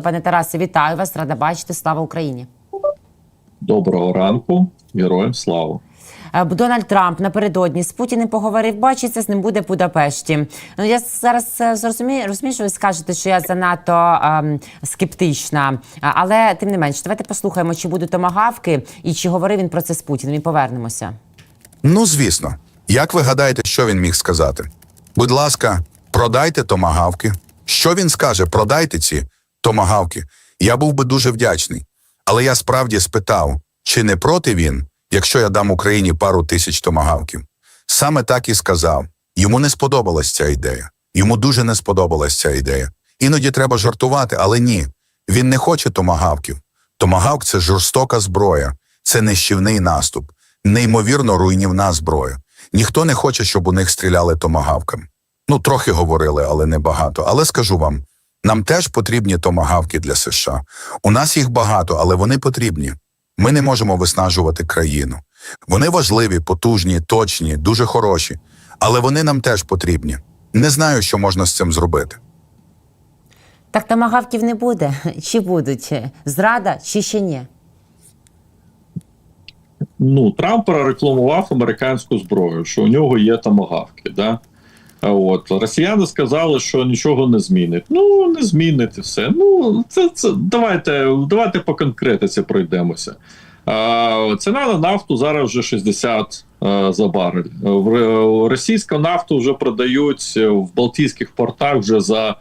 Пане Тарасе, вітаю вас, рада бачити. Слава Україні. Доброго ранку, героям слава. Е, Дональд Трамп напередодні з Путіним поговорив, бачиться, з ним буде в Будапешті. Ну я зараз е, зрозумію, розумію, що ви скажете, що я занадто ем, скептична. Але тим не менш, давайте послухаємо, чи будуть томагавки і чи говорив він про це з Путіним. І повернемося. Ну, звісно. Як ви гадаєте, що він міг сказати? Будь ласка, продайте томагавки. Що він скаже? Продайте ці томагавки. Я був би дуже вдячний. Але я справді спитав, чи не проти він, якщо я дам Україні пару тисяч томагавків. Саме так і сказав. Йому не сподобалась ця ідея. Йому дуже не сподобалась ця ідея. Іноді треба жартувати, але ні. Він не хоче томагавків. Томагавк це жорстока зброя, це нищівний наступ, неймовірно руйнівна зброя. Ніхто не хоче, щоб у них стріляли томагавками. Ну, трохи говорили, але не багато. Але скажу вам, нам теж потрібні томагавки для США. У нас їх багато, але вони потрібні. Ми не можемо виснажувати країну. Вони важливі, потужні, точні, дуже хороші, але вони нам теж потрібні. Не знаю, що можна з цим зробити. Так томагавків не буде. Чи будуть? Зрада, чи ще ні? Ну, Трамп прорекламував американську зброю, що у нього є тамагавки. Да? От росіяни сказали, що нічого не змінить. Ну не змінить все. Ну це, це давайте, давайте по конкретиці пройдемося. Ціна на нафту зараз вже 60 а, за барель. Російську нафту вже продають в Балтійських портах вже за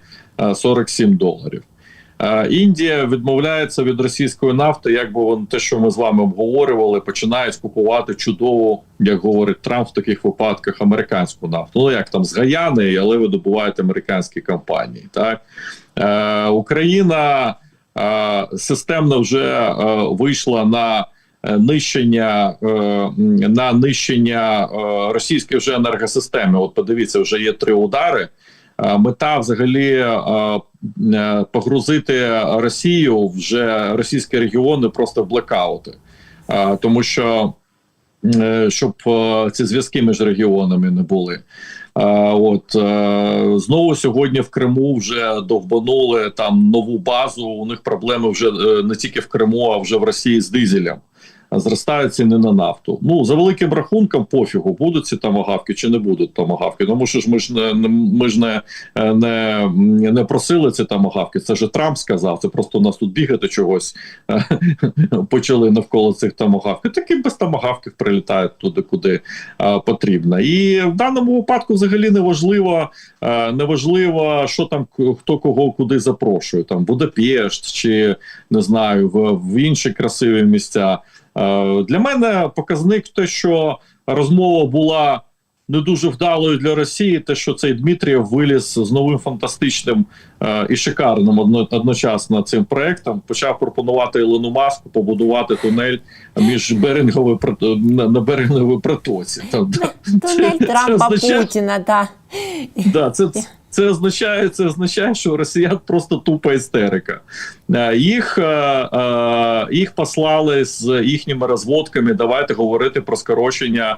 47 доларів. Індія відмовляється від російської нафти, якби вон те, що ми з вами обговорювали, починають купувати чудову, як говорить Трамп в таких випадках, американську нафту. Ну як там з Гаяни, але видобувають американські компанії. Так е, Україна е, системно вже е, вийшла на. е, Нищення е, на нищення е, російської вже енергосистеми. От подивіться, вже є три удари. Е, Мета взагалі е, погрузити Росію вже російські регіони просто в блекаути, Е, тому що е, щоб е, ці зв'язки між регіонами не були. Е, От е, знову сьогодні в Криму вже довбанули там нову базу. У них проблеми вже е, не тільки в Криму, а вже в Росії з дизелем. Зростають ціни на нафту. Ну за великим рахунком, пофігу, будуть ці тамагавки чи не будуть тамагавки. Тому що ж ми ж не ми ж не, е, не, не просили ці тамагавки. Це ж Трамп сказав. Це просто у нас тут бігати чогось е, почали навколо цих тамагавків. Такі без тамагавків прилітають туди, куди е, потрібно. І в даному випадку взагалі не важливо, не важливо, що там хто кого куди запрошує. Там Будапешт чи не знаю, в, в інші красиві місця. Е, Для мене показник те, що розмова була не дуже вдалою для Росії, те, що цей Дмитрієв виліз з новим фантастичним е, і шикарним одно, одночасно цим проектом, почав пропонувати Ілону Маску побудувати тунель між Беринговою прот- на, на Беринговій протоці. Там, да. Дональд Це- це Трампа означає- Путіна, так. Да, це, це означає, це означає, що у росіян просто тупа істерика. Е, Їх, е, е, їх послали з їхніми розводками. Давайте говорити про скорочення,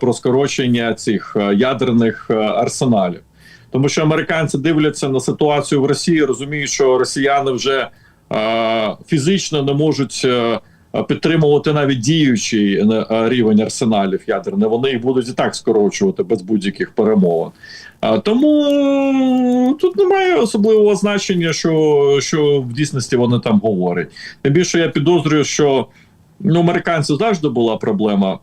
про скорочення цих ядерних арсеналів. Тому що американці дивляться на ситуацію в Росії, розуміють, що росіяни вже фізично не можуть. Е, Підтримувати навіть діючий е, рівень арсеналів ядерних, вони їх будуть і так скорочувати без будь-яких перемовин. Тому тут немає особливого значення, що, що в дійсності вони там говорять. Тим більше я підозрюю, що ну, американців завжди була проблема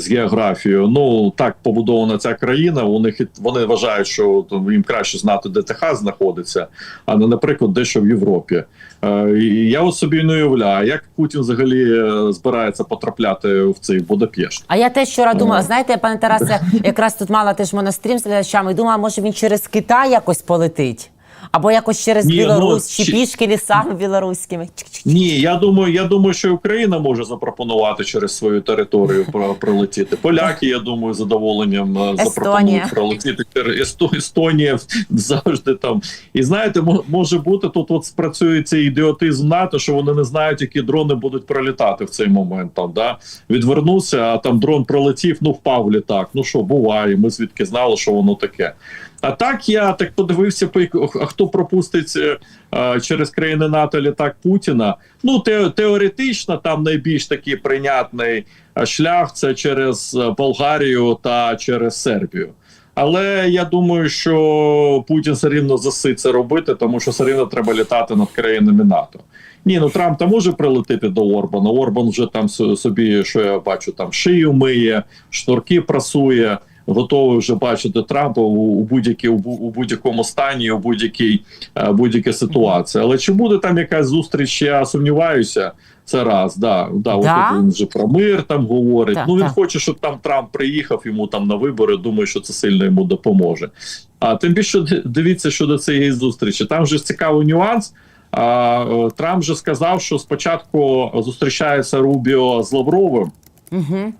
з географією. Ну так побудована ця країна. У них вони вважають, що там, їм краще знати, де Техас знаходиться, а не, наприклад, дещо в Європі. Е, і я от собі не уявляю, як Путін взагалі е, збирається потрапляти в цей Будапешт. А я теж вчора думала, Ага. знаєте, пане Тарасе, якраз тут мала теж монастрім з глядачами, думала, може він через Китай якось полетить. Або якось через Ні, ну, Білорусь, чи чи- пішки лісами білоруськими. Ні, я думаю, я думаю, що Україна може запропонувати через свою територію пролетіти. Поляки, я думаю, задоволенням е, Естонія. запропонують пролетіти. Есто- Естонія завжди там. І знаєте, може бути тут от спрацює цей ідіотизм НАТО, що вони не знають, які дрони будуть пролітати в цей момент. Там да відвернувся, а там дрон пролетів, ну впав літак. Ну що, буває. Ми звідки знали, що воно таке. А так я так подивився, по хто пропустить е, через країни НАТО літак Путіна. Ну те, теоретично там найбільш такий прийнятний шлях це через е, Болгарію та через Сербію. Але я думаю, що Путін все рівно засить це робити, тому що все рівно треба літати над країнами НАТО. Ні, ну Трамп там може прилетіти до Орбана. Орбан вже там собі, що я бачу, там шию миє, шнурки прасує. Готовий вже бачити Трампа у, у будь-якій у, у будь-якому стані, у будь-якій е, будь-якій ситуації. Але чи буде там якась зустріч? Я сумніваюся. Це раз, да, да, Да? От він вже про мир там говорить. Так, ну він так. хоче, щоб там Трамп приїхав йому там на вибори. Думаю, що це сильно йому допоможе. А тим більше дивіться щодо цієї зустрічі. Там же цікавий нюанс. А, е, Трамп же сказав, що спочатку зустрічається Рубіо з Лавровим. Угу.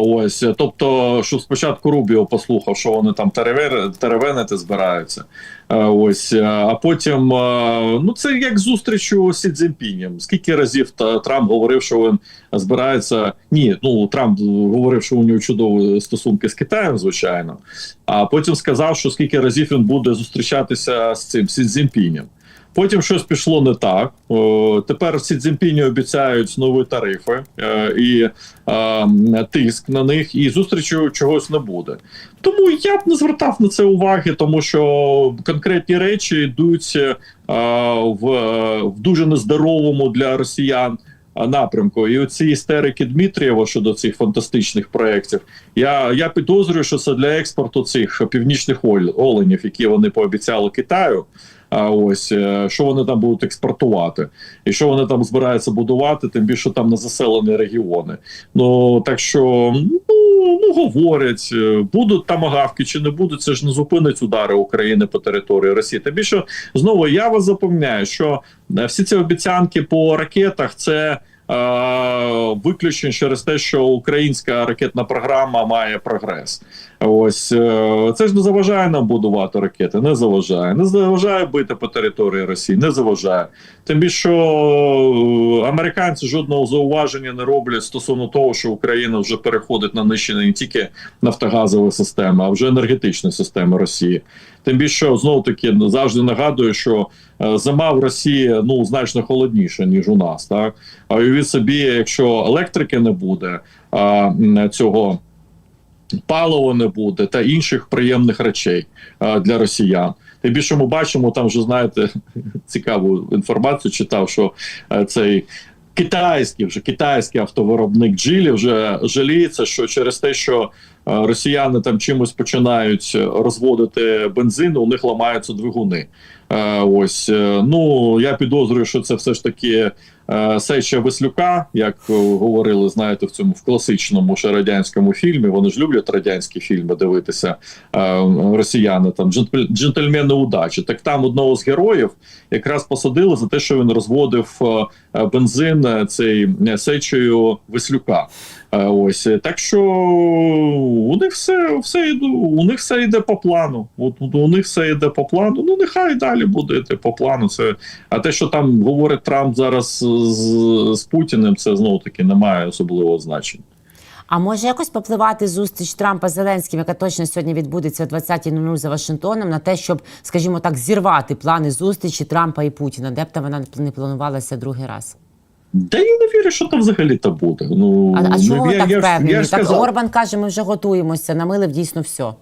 Ось, е, тобто, що спочатку Рубіо послухав, що вони там теревер, теревенити збираються. Е, Ось, е, а потім, ну це як зустріч у Сі Цзіньпінем. Скільки разів Трамп говорив, що він збирається. Ні, ну Трамп говорив, що у нього чудові стосунки з Китаєм, звичайно. А потім сказав, що скільки разів він буде зустрічатися з цим Сі Цзіньпінем. Потім щось пішло не так. Тепер Сі Цзіньпіні обіцяють нові тарифи е, і е, тиск на них, і зустрічі чогось не буде. Тому я б не звертав на це уваги, тому що конкретні речі йдуть е, в, в дуже нездоровому для росіян. Напрямку і оці істерики Дмитрієва щодо цих фантастичних проєктів. Я, я підозрюю, що це для експорту цих північних оленів, які вони пообіцяли Китаю. А ось е, що вони там будуть експортувати, і що вони там збираються будувати, тим більше там на заселені регіони. Ну так що ну, ну говорять, е, будуть там агавки чи не будуть, це ж не зупинить удари України по території Росії. Тим більше знову я вас запевняю, що е, всі ці обіцянки по ракетах це. Е, Виключно через те, що українська ракетна програма має прогрес. Ось е, це ж не заважає нам будувати ракети, не заважає, не заважає бити по території Росії, не заважає. Тим більше що е, американці жодного зауваження не роблять стосовно того, що Україна вже переходить на нищення не тільки нафтогазової системи, а вже енергетичної системи Росії. Тим більше знову таки завжди нагадую, що е, зима в Росії ну значно холодніша ніж у нас. Так а уявіть собі, якщо електрики не буде а, цього палива не буде та інших приємних речей а, для росіян. Тим більше ми бачимо, там вже знаєте цікаву інформацію. Читав, що е, цей китайський вже китайський автовиробник Джилі вже жаліється, що через те, що е, росіяни там чимось починають розводити бензин, у них ламаються двигуни. Е, Ось е, ну я підозрюю, що це все ж таки е, сеча Веслюка, як е, говорили, знаєте, в цьому в класичному ще радянському фільмі. Вони ж люблять радянські фільми дивитися е, росіяни. Там «Джентль- джентльмени удачі. Так там одного з героїв якраз посадили за те, що він розводив е, е, бензин е, цей е, сечею Веслюка. Е, Ось е, так що у них все, все йду, у них все йде по плану. От у них все йде по плану. Ну нехай далі буде йти по плану. Це а те, що там говорить Трамп зараз з, з Путіним, це знову таки не має особливого значення. А може якось попливати зустріч Трампа з Зеленським, яка точно сьогодні відбудеться о 20.00 за Вашингтоном, на те, щоб, скажімо так, зірвати плани зустрічі Трампа і Путіна, де б там вона не планувалася другий раз. Да я не вірю, що там взагалі то буде. Ну А, а ну, чого ви я, так я, впевнені? я так сказав, Орбан каже, ми вже готуємося, намилив дійсно все.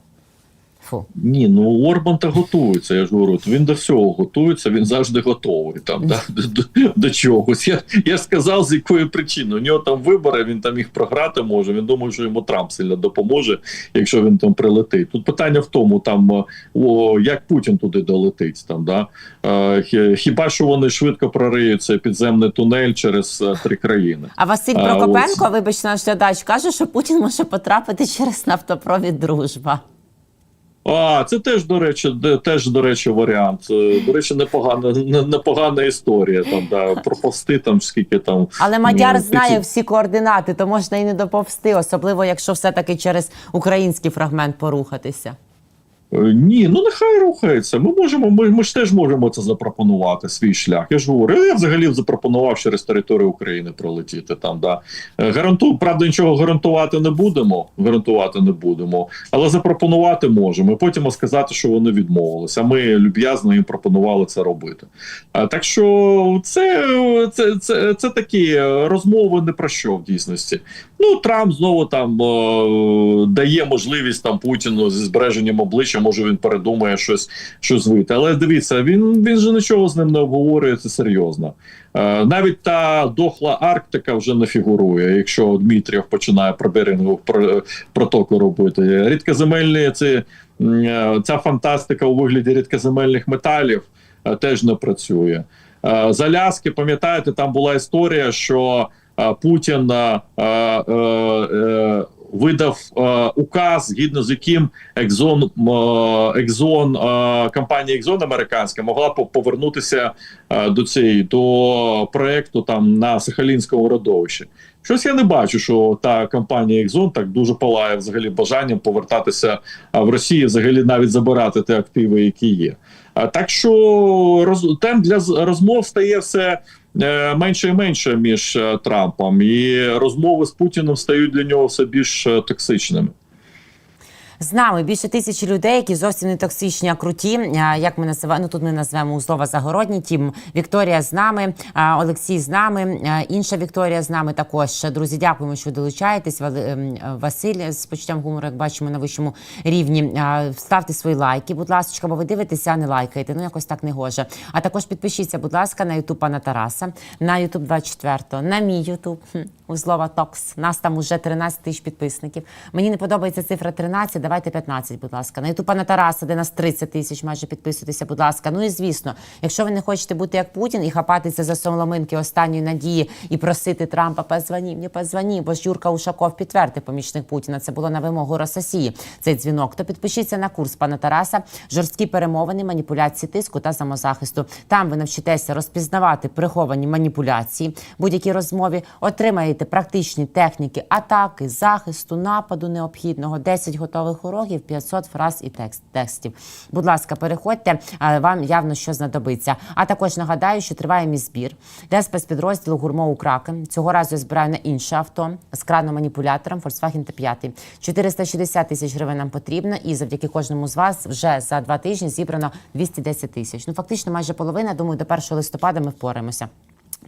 Фу. Ні, ну Орбан та готується. Я ж говорю, він до всього готується, він завжди готовий там да, до, до, чогось. Я, я ж сказав, з якої причини. У нього там вибори, він там їх програти може. Він думає, що йому Трамп сильно допоможе, якщо він там прилетить. Тут питання в тому, там о, як Путін туди долетить. Там да хіба що вони швидко прориють цей підземний тунель через е, три країни. А Василь А, Прокопенко, ось. вибачте, наш глядач, каже, що Путін може потрапити через нафтопровід дружба. А, це теж, до речі, де- теж, до речі, варіант. Е, До речі, непогана, не- непогана історія. Там, да, проповсти там скільки там. Але Мадяр ну, знає всі координати, то можна і не доповсти, особливо якщо все-таки через український фрагмент порухатися. Е, Ні, ну нехай рухається. Ми можемо, ми, ми ж теж можемо це запропонувати, свій шлях. Я ж говорю, я взагалі запропонував через територію України пролетіти там. Да. Е, Гаранту, правда, нічого гарантувати не будемо. Гарантувати не будемо, але запропонувати можемо. І потім сказати, що вони відмовилися. Ми люб'язно їм пропонували це робити. А, так що це, це, це, це такі е, розмови не про що в дійсності. Ну, Трамп знову там е, дає можливість там Путіну зі збереженням обличчя, може він передумає щось, щось вийти. Але дивіться, він, він же нічого з ним не обговорює, це серйозно. Е, навіть та дохла Арктика вже не фігурує, якщо Дмитрієв починає про Берингову про- протоку робити. Рідкоземельні м, е, ця фантастика у вигляді рідкоземельних металів е, теж не працює. Е, З Аляски, пам'ятаєте, там була історія, що Путін е, е, е, видав е, указ, згідно з яким Екзон, е, Екзон е, компанія Екзон американська могла по- повернутися е, до цієї до проекту там на Сахалінському родовищі. Щось я не бачу, що та компанія Екзон так дуже палає взагалі бажанням повертатися в Росію, взагалі навіть забирати ті активи, які є. Так що роз, тем для розмов стає все е, менше і менше між е, Трампом, і розмови з Путіним стають для нього все більш е, токсичними. З нами більше тисячі людей, які зовсім не токсичні, а круті. Як ми називаємо, ну тут ми назвемо Узлова Загородні. Тім Вікторія з нами, Олексій з нами, інша Вікторія з нами також. Друзі, дякуємо, що долучаєтесь. Ем, Василь з почуттям гумору, як бачимо на вищому рівні. Ставте свої лайки, будь ласка, бо ви дивитеся, а не лайкаєте. Ну якось так не гоже. А також підпишіться, будь ласка, на Ютуб пана Тараса, на Ютуб 24, на мій Ютуб Узлова Токс. Нас там уже 13 тисяч підписників. Мені не подобається цифра 13, давайте 15, будь ласка. На Ютуб пана Тараса, де нас 30 тисяч, майже підписуйтеся, будь ласка. Ну і звісно, якщо ви не хочете бути як Путін і хапатися за соломинки останньої надії і просити Трампа, позвоні мені, позвоні, бо ж Юрка Ушаков підтвердив помічник Путіна. Це було на вимогу Рососії. Цей дзвінок. То підпишіться на курс пана Тараса, жорсткі перемовини, маніпуляції тиску та самозахисту. Там ви навчитеся розпізнавати приховані маніпуляції, будь-якій розмові, отримаєте практичні техніки атаки, захисту, нападу необхідного, 10 готових уроків, 500 фраз і текст текстів. Будь ласка, переходьте, вам явно що знадобиться. А також нагадаю, що триває мій збір для спецпідрозділу гурмо у Кракен. Цього разу я збираю на інше авто з краном-маніпулятором Volkswagen T5. 460 тисяч гривень нам потрібно, і завдяки кожному з вас вже за два тижні зібрано 210 тисяч. Ну фактично, майже половина. Думаю, до 1 листопада ми впораємося.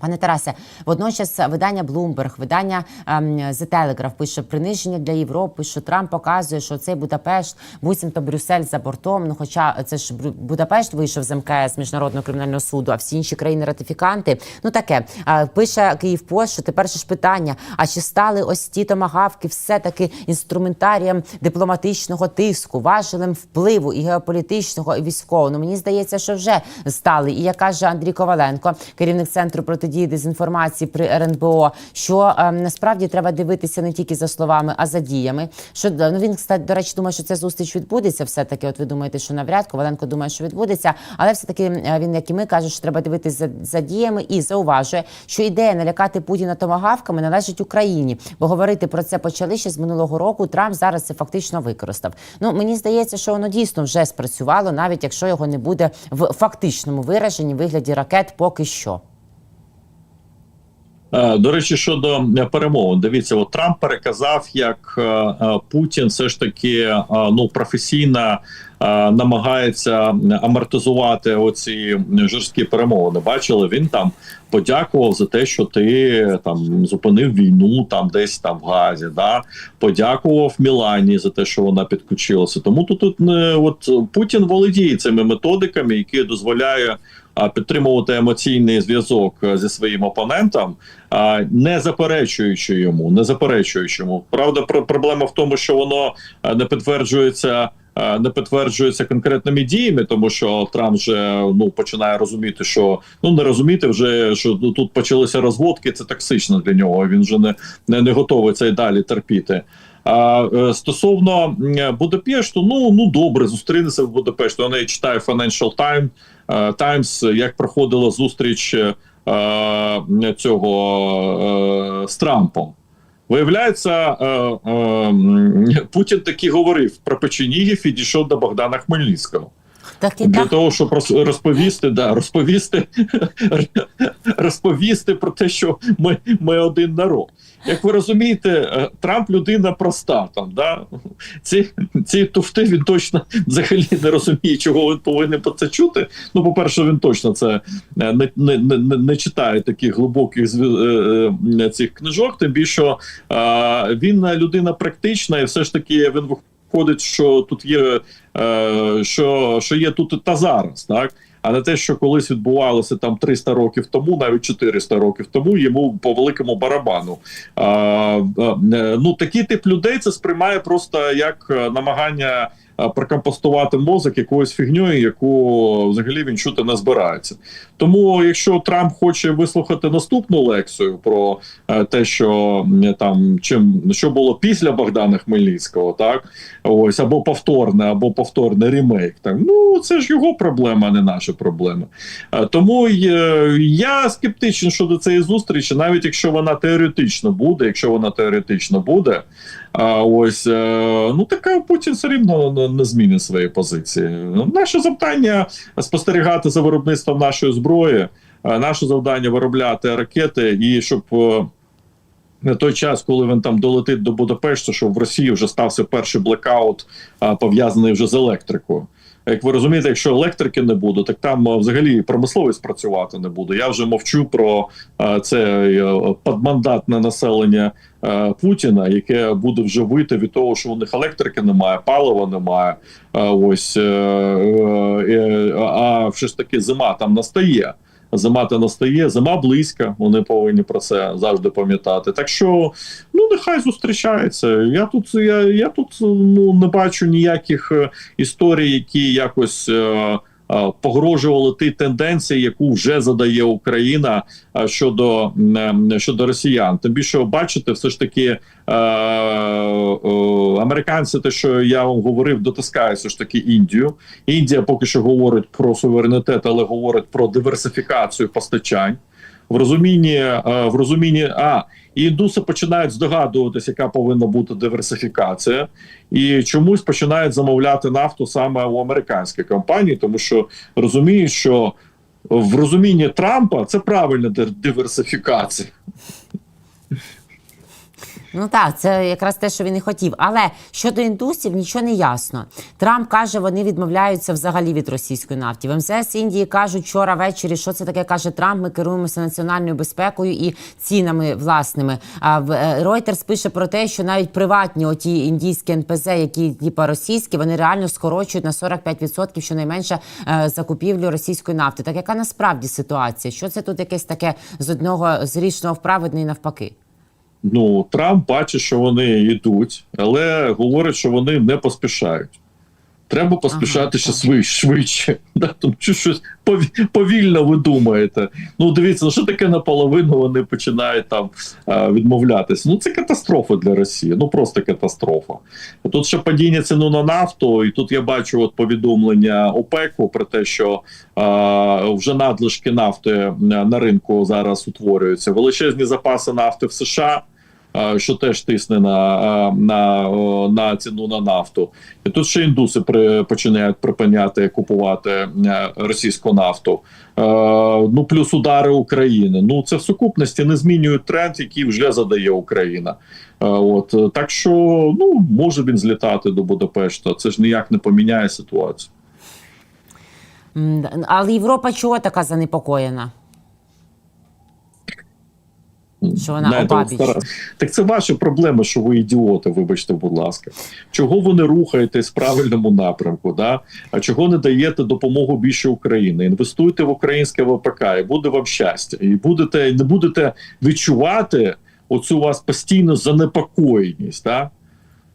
Пане Тарасе, водночас видання Bloomberg, видання ем, The Telegraph пише приниження для Європи, що Трамп показує, що цей Будапешт, буцімто Брюссель за бортом. Ну, хоча це ж Будапешт вийшов з МКС міжнародного кримінального суду, а всі інші країни ратифіканти. Ну таке А, пише Київ Пост, що тепер ж питання: а чи стали ось ті томагавки все таки інструментарієм дипломатичного тиску, важелем впливу і геополітичного, і військового? Ну мені здається, що вже стали. І як каже Андрій Коваленко, керівник центру протидії дезінформації при РНБО, що ем, насправді треба дивитися не тільки за словами, а за діями. Що ну він кстати, до речі, думає, що ця зустріч відбудеться. Все таки, от ви думаєте, що навряд Коваленко думає, що відбудеться, але все таки він, як і ми, каже, що треба дивитися за, за діями і зауважує, що ідея налякати Путіна томагавками належить Україні, бо говорити про це почали ще з минулого року. Трамп зараз це фактично використав. Ну мені здається, що воно дійсно вже спрацювало, навіть якщо його не буде в фактичному вираженні вигляді ракет, поки що. Е, До речі, щодо е, перемовин, дивіться, от Трамп переказав, як е, Путін все ж таки ну професійно намагається амортизувати оці жорсткі перемовини. Бачили, він там подякував за те, що ти там зупинив війну там десь там в Газі. Да? Подякував Мілані за те, що вона підключилася. Тому тут, тут от Путін володіє цими методиками, які дозволяє підтримувати емоційний зв'язок е, зі своїм опонентом, не заперечуючи йому, не заперечуючи йому. Правда, пр- проблема в тому, що воно е, не підтверджується. е, Не підтверджується конкретними діями, тому що Трамп вже ну починає розуміти, що ну не розуміти вже, що ну, тут почалися розводки. Це токсично для нього. Він вже не, не, не готовий це й далі терпіти. А стосовно Будапешту, ну ну добре, зустрінеться в Будапешті. Вона читає Financial Times, е, Times, як проходила зустріч е, цього е, з Трампом. Виявляється, е, е, Путін таки говорив про печенігів і дійшов до Богдана Хмельницького. Так і Для так. того, щоб роз- розповісти, да, розповісти, розповісти про те, що ми, ми один народ. Як ви розумієте, е, Трамп людина проста. Там, да? ці, ці туфти він точно взагалі не розуміє, чого він повинен про це чути. Ну, по-перше, він точно це е, не, не, не, не- читає таких глибоких е, цих книжок, тим більше він людина практична, і все ж таки він виходить, що тут є е, що, що є тут та зараз, так. А не те, що колись відбувалося там 300 років тому, навіть 400 років тому, йому по великому барабану. А, е, ну такий тип людей це сприймає просто як е, намагання е, прокомпостувати мозок якоюсь фігньою, яку взагалі він чути не збирається. Тому, якщо Трамп хоче вислухати наступну лекцію про е, те, що там чим що було після Богдана Хмельницького, так ось або повторне, або повторний ремейк, так ну це ж його проблема, а не наша проблема. Е, Тому е, я скептичний щодо цієї зустрічі, навіть якщо вона теоретично буде, якщо вона теоретично буде. А ось е, ну таке Путін все рівно не, змінить свої позиції. Наше завдання спостерігати за виробництвом нашої зброї, е, наше завдання виробляти ракети, і щоб е, на той час, коли він там долетить до Будапешта, щоб в Росії вже стався перший блекаут, пов'язаний вже з електрикою. Як ви розумієте, якщо електрики не буде, так там взагалі промисловість працювати не буде. Я вже мовчу про це е, подмандатне населення е, Путіна, яке буде вже вити від того, що у них електрики немає, палива немає. Ось е, е, е, а все ж таки зима там настає. Зима та настає, зима близька. Вони повинні про це завжди пам'ятати. Так що ну нехай зустрічається. Я тут я, я тут ну не бачу ніяких е, історій, які якось. Е, Погрожували ті тенденції, яку вже задає Україна е, щодо е, щодо росіян. Тим більше бачите, все ж таки е, е, американці, те, що я вам говорив, дотискає все ж таки Індію. Індія поки що говорить про суверенітет, але говорить про диверсифікацію постачань. В розумінні, е, в розумінні, а і індуси починають здогадуватися, яка повинна бути диверсифікація, і чомусь починають замовляти нафту саме у американській компанії, тому що розуміють, що в розумінні Трампа це правильна диверсифікація. Ну так, це якраз те, що він і хотів. Але щодо індусів нічого не ясно. Трамп каже, вони відмовляються взагалі від російської нафти. В МЗС Індії кажуть вчора ввечері, що це таке каже Трамп. Ми керуємося національною безпекою і цінами власними. А в е, Reuters пише про те, що навіть приватні оті індійські НПЗ, які типа російські, вони реально скорочують на 45% щонайменше е, закупівлю російської нафти. Так яка насправді ситуація? Що це тут якесь таке з одного з річного в праведне і навпаки? Ну Трамп бачить, що вони йдуть, але говорить, що вони не поспішають. Треба поспішати ще так. швидше. Да, тому що щось пові- повільно ви думаєте. Ну, дивіться, ну що таке наполовину вони починають там відмовлятися. Ну, це катастрофа для Росії. Ну просто катастрофа. Тут ще падіння ціну на нафту, і тут я бачу от повідомлення ОПЕКу про те, що а, вже надлишки нафти на на ринку зараз утворюються. Величезні запаси нафти в США. А, Що теж тисне на, на, на ціну на нафту, і тут ще індуси при, починають припиняти купувати е, російську нафту. Е, ну плюс удари України. Ну це в сукупності не змінює тренд, який вже задає Україна. Е, от е, так що ну може він злітати до Будапешта. Це ж ніяк не поміняє ситуацію. Але Європа чого така занепокоєна? Що вона обабіч. Так це ваша проблема, що ви ідіоти, вибачте, будь ласка. Чого ви не рухаєтесь в правильному напрямку? Да? А чого не даєте допомогу більше Україні? Інвестуйте в українське ВПК, і буде вам щастя. І будете не будете відчувати оцю у вас постійну занепокоєність. Да?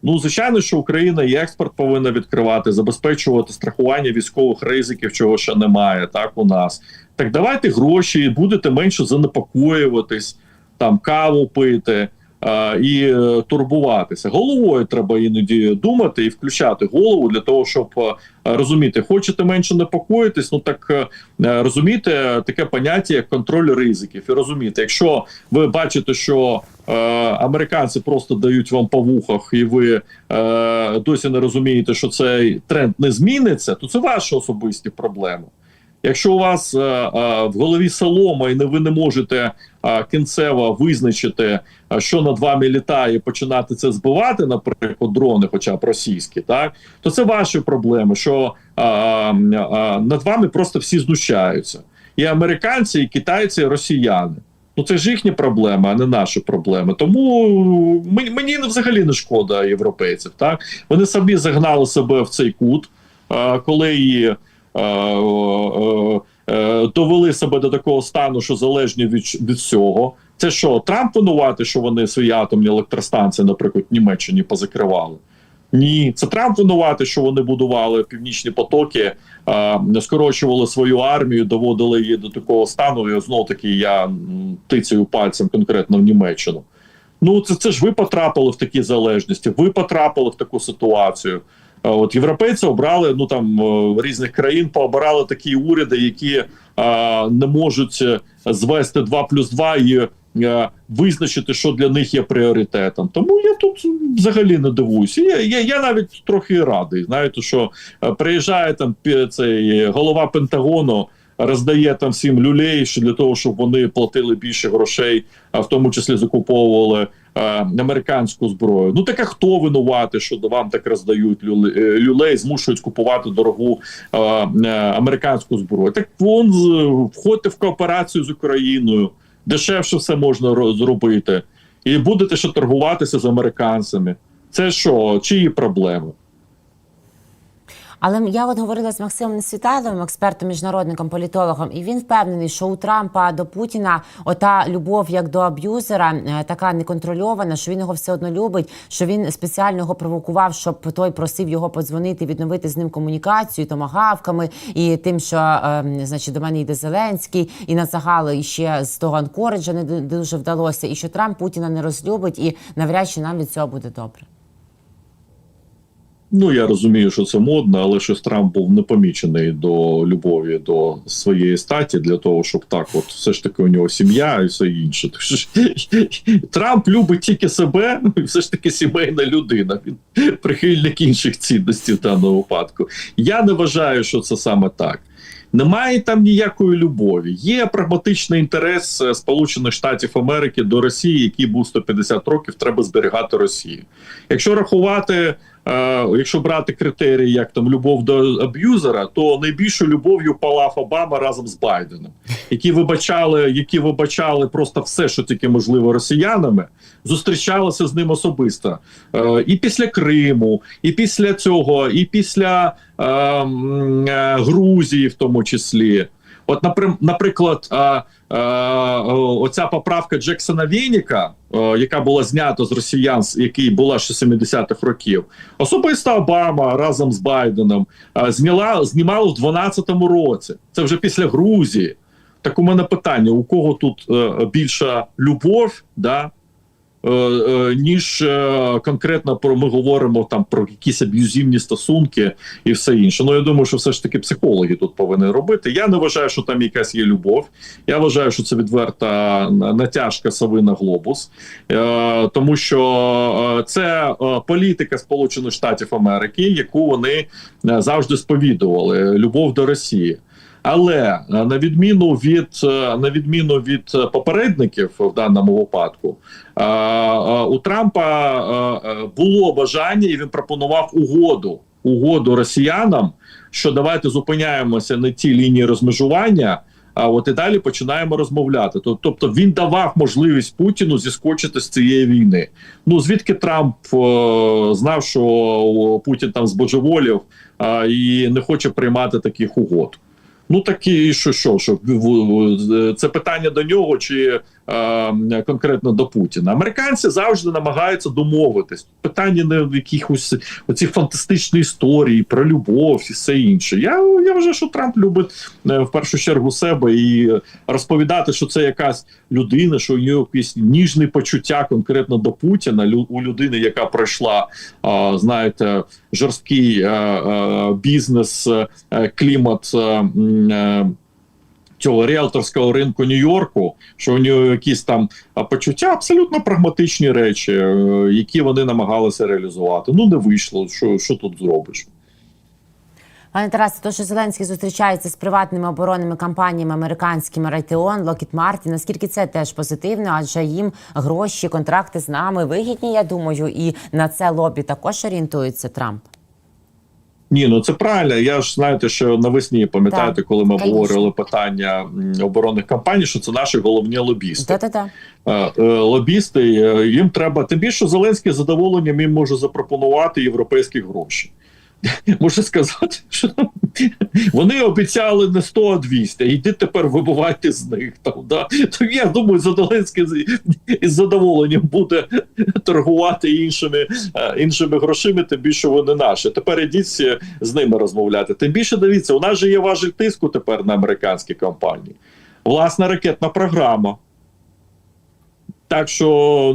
Ну, звичайно, що Україна і експорт повинна відкривати, забезпечувати страхування військових ризиків, чого ще немає, так у нас. Так давайте гроші, будете менше занепокоюватись, там каву пити, е, і е, турбуватися. Головою треба іноді думати і включати голову для того, щоб е, розуміти, хочете менше непокоїтись, ну так розумієте таке поняття як контроль ризиків. І розумієте, якщо ви бачите, що е, американці просто дають вам по вухах, і ви е, досі не розумієте, що цей тренд не зміниться, то це ваші особисті проблеми. Якщо у вас е, е, в голові солома, і не ви не можете е, кінцево визначити, що над вами літає, починати це збивати, наприклад, дрони, хоча б російські, так то це ваші проблеми. Що над вами просто всі знущаються, і американці, і китайці, і росіяни. Ну це ж їхні проблеми, а не наші проблеми. Тому мені, взагалі не шкода європейців. Так вони самі загнали себе в цей кут, коли довели себе до такого стану, що залежні від, від всього. Це що, Трамп винувати, що вони свої атомні електростанції, наприклад, в Німеччині позакривали? Ні, це Трамп винувати, що вони будували північні потоки, е, скорочували свою армію, доводили її до такого стану. І знов таки я м, тицяю пальцем конкретно в Німеччину. Ну, це, це ж ви потрапили в такі залежності, ви потрапили в таку ситуацію. Е, От європейці обрали ну там е, різних країн, пообирали такі уряди, які е, не можуть звести 2 плюс 2 і е, визначити, що для них є пріоритетом. Тому я тут взагалі не дивуюся. Я, я, я навіть трохи радий. Знаєте, що приїжджає там цей голова Пентагону. Роздає там всім люлей що для того, щоб вони платили більше грошей, а в тому числі закуповували е, американську зброю. Ну так а хто винувати, що вам так роздають люлей, е, змушують купувати дорогу е, американську зброю? Так вон входьте в кооперацію з Україною, дешевше все можна ро- зробити, і будете ще торгуватися з американцями. Це що, чиї проблеми? Але я от говорила з Максимом Несвітайловим, експертом, міжнародником, політологом, і він впевнений, що у Трампа до Путіна ота любов як до аб'юзера е, така неконтрольована, що він його все одно любить, що він спеціально його провокував, щоб той просив його подзвонити, відновити з ним комунікацію томагавками і тим, що е, значить до мене йде Зеленський, і на загали ще з того Анкориджа не дуже вдалося, і що Трамп Путіна не розлюбить, і навряд чи нам від цього буде добре. Ну я розумію, що це модно, але щось Трамп був не помічений до любові до своєї статі для того, щоб так, от все ж таки у нього сім'я і все інше. Трамп любить тільки себе, ну все ж таки сімейна людина. Він прихильник інших цінностей в даному випадку. Я не вважаю, що це саме так. Немає там ніякої любові. Є прагматичний інтерес е, Сполучених Штатів Америки до Росії, який був 150 років. Треба зберігати Росію. Якщо рахувати, якщо брати критерії, як там любов до аб'юзера, то найбільшою любов'ю палав Обама разом з Байденом, які вибачали, які вибачали просто все, що тільки можливо росіянами, зустрічалися з ним особисто. Е, і після Криму, і після цього, і після е, е, Грузії, в тому числі. От, наприклад, оця поправка Джексона Вєніка, е, яка була знята з росіян, який була ще 70-х років, особисто Обама разом з Байденом зняла, знімала в 12-му році. Це вже після Грузії. Так у мене питання: у кого тут е, більша любов, да? Е, е, ніж е, конкретно про ми говоримо там про якісь аб'юзивні стосунки і все інше. Ну я думаю, що все ж таки психологи тут повинні робити. Я не вважаю, що там якась є любов. Я вважаю, що це відверта натяжка сови на глобус, тому що це політика Сполучених Штатів Америки, яку вони завжди сповідували любов до Росії. Але е, на відміну від е, на відміну від е, попередників в даному випадку, у Трампа було бажання, і він пропонував угоду угоду росіянам, що давайте зупиняємося на тій лінії розмежування. А от і далі починаємо розмовляти. Тобто він давав можливість Путіну зіскочити з цієї війни. Ну звідки Трамп е, знав, що Путін там збожеволів е, і не хоче приймати таких угод. Ну так і що, що, що це питання до нього чи е, конкретно до Путіна. Американці завжди намагаються домовитись. Питання не в якихось оці фантастичні історії про любов і все інше. Я, я вважаю, що Трамп любить е, в першу чергу себе і розповідати, що це якась людина, що у нього якісь ніжні почуття конкретно до Путіна. у людини, яка пройшла, е, знаєте, жорсткий е, е, бізнес, е, клімат. е, е, Цього ріелторського ринку Нью-Йорку, що у нього якісь там почуття, абсолютно прагматичні речі, е, які вони намагалися реалізувати. Ну не вийшло. Що, що тут зробиш? Пане Тарасе, то що Зеленський зустрічається з приватними оборонними компаніями американськими Райтеон, Локіт Марті. Наскільки це теж позитивно? Адже їм гроші, контракти з нами вигідні, я думаю, і на це лобі також орієнтується Трамп. Ні, ну це правильно. Я ж знаєте, що навесні пам'ятаєте, Так, коли ми конечно. обговорювали питання оборонних кампаній, що це наші головні лобісти. Та-та-та. Е, е, лобісти е, їм треба тим більше Зеленський задоволенням їм може запропонувати європейські гроші. Можу сказати, що вони обіцяли не 100, а 200. Йди тепер вибивайте з них. Там, да? То я думаю, Зеленський з- із задоволенням буде торгувати іншими, е, іншими грошима, тим більше вони наші. Тепер ідіть з ними розмовляти. Тим більше дивіться, у нас же є важель тиску тепер на американські компанії. Власна ракетна програма. Так що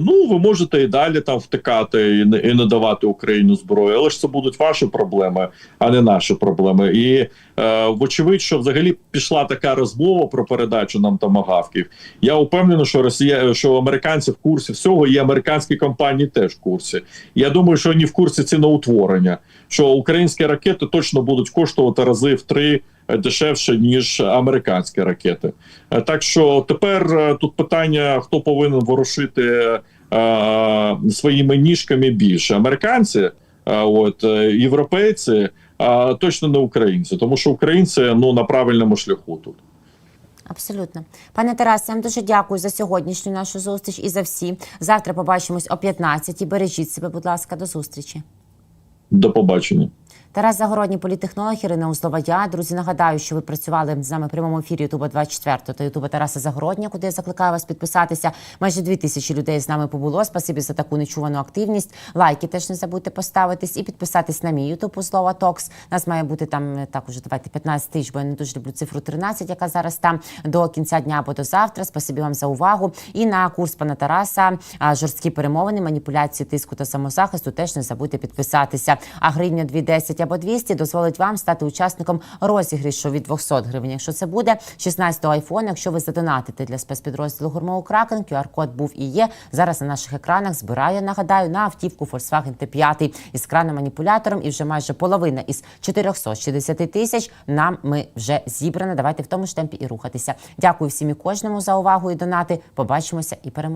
ну ви можете і далі там втикати і не, і не давати Україні зброю, але ж це будуть ваші проблеми, а не наші проблеми. І е, вочевидь, що взагалі пішла така розмова про передачу нам томагавків. Я упевнений, що Росія, що американці в курсі всього, і американські компанії теж в курсі. Я думаю, що вони в курсі ціноутворення, що українські ракети точно будуть коштувати рази в три дешевше ніж американські ракети. Е, Так що тепер е, тут питання: хто повинен ворушити е, своїми ніжками більше: американці, е, от е, європейці, а точно не українці, тому що українці ну на правильному шляху тут. Абсолютно, пане Тарасе, я вам дуже дякую за сьогоднішню нашу зустріч і за всі. Завтра побачимось о 15 Бережіть себе, будь ласка, до зустрічі. До побачення. Тарас Загородній політтехнолог Ірина Узлова. Я друзі нагадаю, що ви працювали з нами в прямому ефірі Ютуба 24 та Ютуба Тараса Загородня, куди я закликаю вас підписатися. Майже дві тисячі людей з нами побуло. Спасибі за таку нечувану активність. Лайки теж не забудьте поставитись і підписатись на мій Ютуб Узлова Токс. Нас має бути там е, так уже давайте 15 тисяч, бо я не дуже люблю цифру 13, яка зараз там до кінця дня або до завтра. Спасибі вам за увагу. І на курс пана Тараса жорсткі перемовини, маніпуляції, тиску та самозахисту. Теж не забудьте підписатися. А гривня 2,10 або 200 дозволить вам стати учасником розіграшу від 200 гривень. Якщо це буде 16-го айфон, якщо ви задонатите для спецпідрозділу Гурмоу Кракен, QR-код був і є. Зараз на наших екранах збираю, нагадаю, на автівку Volkswagen T5 із краном-маніпулятором. І вже майже половина із 460 тисяч нам ми вже зібрана. Давайте в тому ж темпі і рухатися. Дякую всім і кожному за увагу і донати. Побачимося і переможемо.